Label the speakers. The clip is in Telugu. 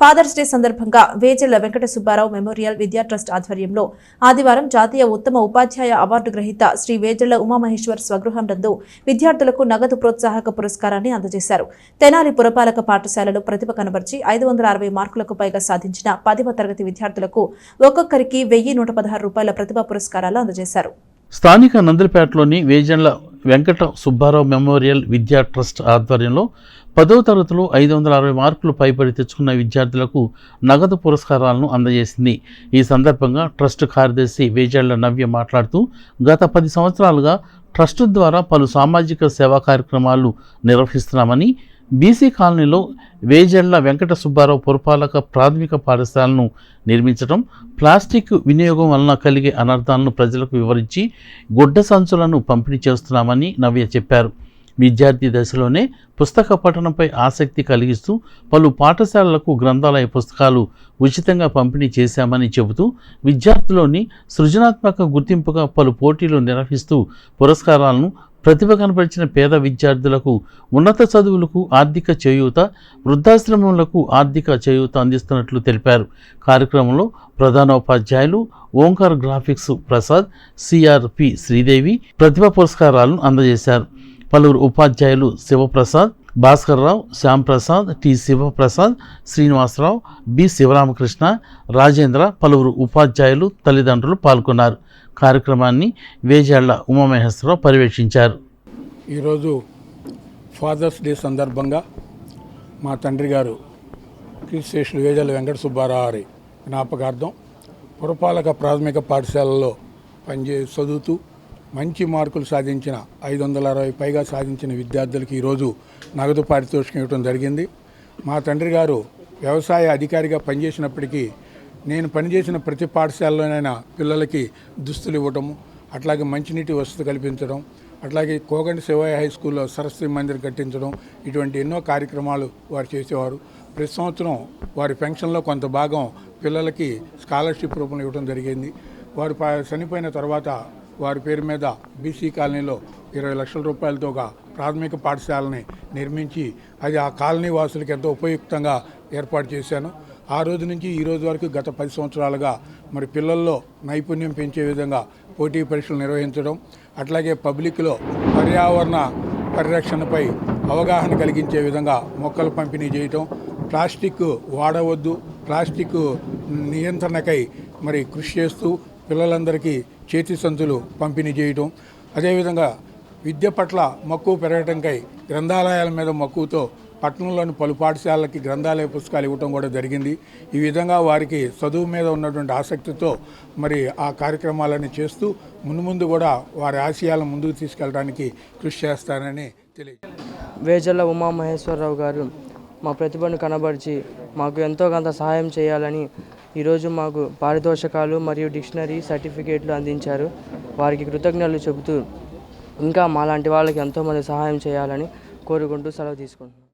Speaker 1: ఫాదర్స్ డే సందర్భంగా వేజెళ్ళ వెంకట సుబ్బారావు మెమోరియల్ విద్యా ట్రస్ట్ ఆధ్వర్యంలో ఆదివారం జాతీయ ఉత్తమ ఉపాధ్యాయ అవార్డు గ్రహీత శ్రీ వేజెళ్ళ ఉమామహేశ్వర్ స్వగృహం నందు విద్యార్థులకు నగదు ప్రోత్సాహక పురస్కారాన్ని అందజేశారు. తెనాలి పురపాలక పాఠశాలలో ప్రతిభ కనబర్చి ఐదు వందల అరవై మార్కులకు పైగా సాధించిన పదవ తరగతి విద్యార్థులకు ఒక్కొక్కరికి వెయ్యి నూట పదహారు రూపాయల ప్రతిభా పురస్కారాలు అందజేశారు.
Speaker 2: స్థానిక నందలపేటలోని వేజన్ల వెంకట సుబ్బారావు మెమోరియల్ విద్యా ట్రస్ట్ ఆధ్వర్యంలో పదో తరగతిలో ఐదు వందల అరవై మార్కులు పైబడి తెచ్చుకున్న విద్యార్థులకు నగదు పురస్కారాలను అందజేసింది. ఈ సందర్భంగా ట్రస్ట్ కార్యదర్శి వేజళ్ళ నవ్య మాట్లాడుతూ గత పది సంవత్సరాలుగా ట్రస్ట్ ద్వారా పలు సామాజిక సేవా కార్యక్రమాలు నిర్వహిస్తున్నామని బీసీ కాలనీలో వేజెళ్ళ వెంకట సుబ్బారావు పురపాలక ప్రాథమిక పాఠశాలను నిర్మించడం ప్లాస్టిక్ వినియోగం వలన కలిగే అనర్థాలను ప్రజలకు వివరించి గుడ్డ సంచులను పంపిణీ చేస్తున్నామని నవ్య చెప్పారు. విద్యార్థి దశలోనే పుస్తక పఠనంపై ఆసక్తి కలిగిస్తూ పలు పాఠశాలలకు గ్రంథాలయ పుస్తకాలు ఉచితంగా పంపిణీ చేశామని చెబుతూ విద్యార్థులోని సృజనాత్మక గుర్తింపుగా పలు పోటీలు నిర్వహిస్తూ పురస్కారాలను ప్రతిభ కనపరిచిన పేద విద్యార్థులకు ఉన్నత చదువులకు ఆర్థిక చేయూత వృద్ధాశ్రమములకు ఆర్థిక చేయూత అందిస్తున్నట్లు తెలిపారు. కార్యక్రమంలో ప్రధానోపాధ్యాయులు ఓంకార్ గ్రాఫిక్స్ ప్రసాద్ సిఆర్పి శ్రీదేవి ప్రతిభ పురస్కారాలను అందజేశారు. పలువురు ఉపాధ్యాయులు శివప్రసాద్ భాస్కర్రావు శ్యాంప్రసాద్ టి శివప్రసాద్ శ్రీనివాసరావు బి శివరామకృష్ణ రాజేంద్ర పలువురు ఉపాధ్యాయులు తల్లిదండ్రులు పాల్గొన్నారు. కార్యక్రమాన్ని వేజాళ్ళ ఉమామహేశ్వరరావు పర్యవేక్షించారు.
Speaker 3: ఈరోజు ఫాదర్స్ డే సందర్భంగా మా తండ్రి గారు కీర్తిశేషులు వేజాల వెంకట సుబ్బారావు జ్ఞాపకార్థం పురపాలక ప్రాథమిక పాఠశాలలో పనిచే చదువుతూ మంచి మార్కులు సాధించిన ఐదు వందల అరవై పైగా సాధించిన విద్యార్థులకి ఈరోజు నగదు పారితోషికం ఇవ్వడం జరిగింది. మా తండ్రి గారు వ్యవసాయ అధికారిగా పనిచేసినప్పటికీ నేను పనిచేసిన ప్రతి పాఠశాలలోనైనా పిల్లలకి దుస్తులు ఇవ్వటము అట్లాగే మంచినీటి వసతి కల్పించడం అట్లాగే కోగండి శివయ్య హై స్కూల్లో సరస్వతి మందిర్ కట్టించడం ఇటువంటి ఎన్నో కార్యక్రమాలు వారు చేసేవారు. ప్రతి సంవత్సరం వారి పెన్షన్లో కొంత భాగం పిల్లలకి స్కాలర్షిప్ రూపంలో ఇవ్వడం జరిగింది. వారు ప- చనిపోయిన తర్వాత వారి పేరు మీద బీసీ కాలనీలో ఇరవై లక్షల రూపాయలతో ఒక ప్రాథమిక పాఠశాలని నిర్మించి అది ఆ కాలనీ వాసులకు ఎంతో ఉపయుక్తంగా ఏర్పాటు చేశాను. ఆ రోజు నుంచి ఈ రోజు వరకు గత పది సంవత్సరాలుగా మరి పిల్లల్లో నైపుణ్యం పెంచే విధంగా పోటీ పరీక్షలు నిర్వహించడం అట్లాగే పబ్లిక్లో పర్యావరణ పరిరక్షణపై అవగాహన కలిగించే విధంగా మొక్కలు పంపిణీ చేయటం ప్లాస్టిక్ వాడవద్దు ప్లాస్టిక్ నియంత్రణకై మరి కృషి చేస్తూ పిల్లలందరికీ చేతి సంచులు పంపిణీ చేయటం అదేవిధంగా విద్య పట్ల మక్కువ పెరగటంకై గ్రంథాలయాల మీద మక్కువతో పట్టణంలోని పలు పాఠశాలలకి గ్రంథాలయ పుస్తకాలు ఇవ్వటం కూడా జరిగింది. ఈ విధంగా వారికి చదువు మీద ఉన్నటువంటి ఆసక్తితో మరి ఆ కార్యక్రమాలని చేస్తూ ముందు ముందు కూడా వారి ఆశయాలను ముందుకు తీసుకెళ్ళడానికి కృషి చేస్తానని తెలియ
Speaker 4: వేజల్ల ఉమామహేశ్వరరావు గారు మా ప్రతిభను కనబరిచి మాకు ఎంతో కొంత సహాయం చేయాలని ఈరోజు మాకు పారితోషకాలు మరియు డిక్షనరీ సర్టిఫికేట్లు అందించారు. వారికి కృతజ్ఞతలు చెబుతూ ఇంకా మాలాంటి వాళ్ళకి ఎంతోమంది సహాయం చేయాలని కోరుకుంటూ సెలవు తీసుకుంటున్నాను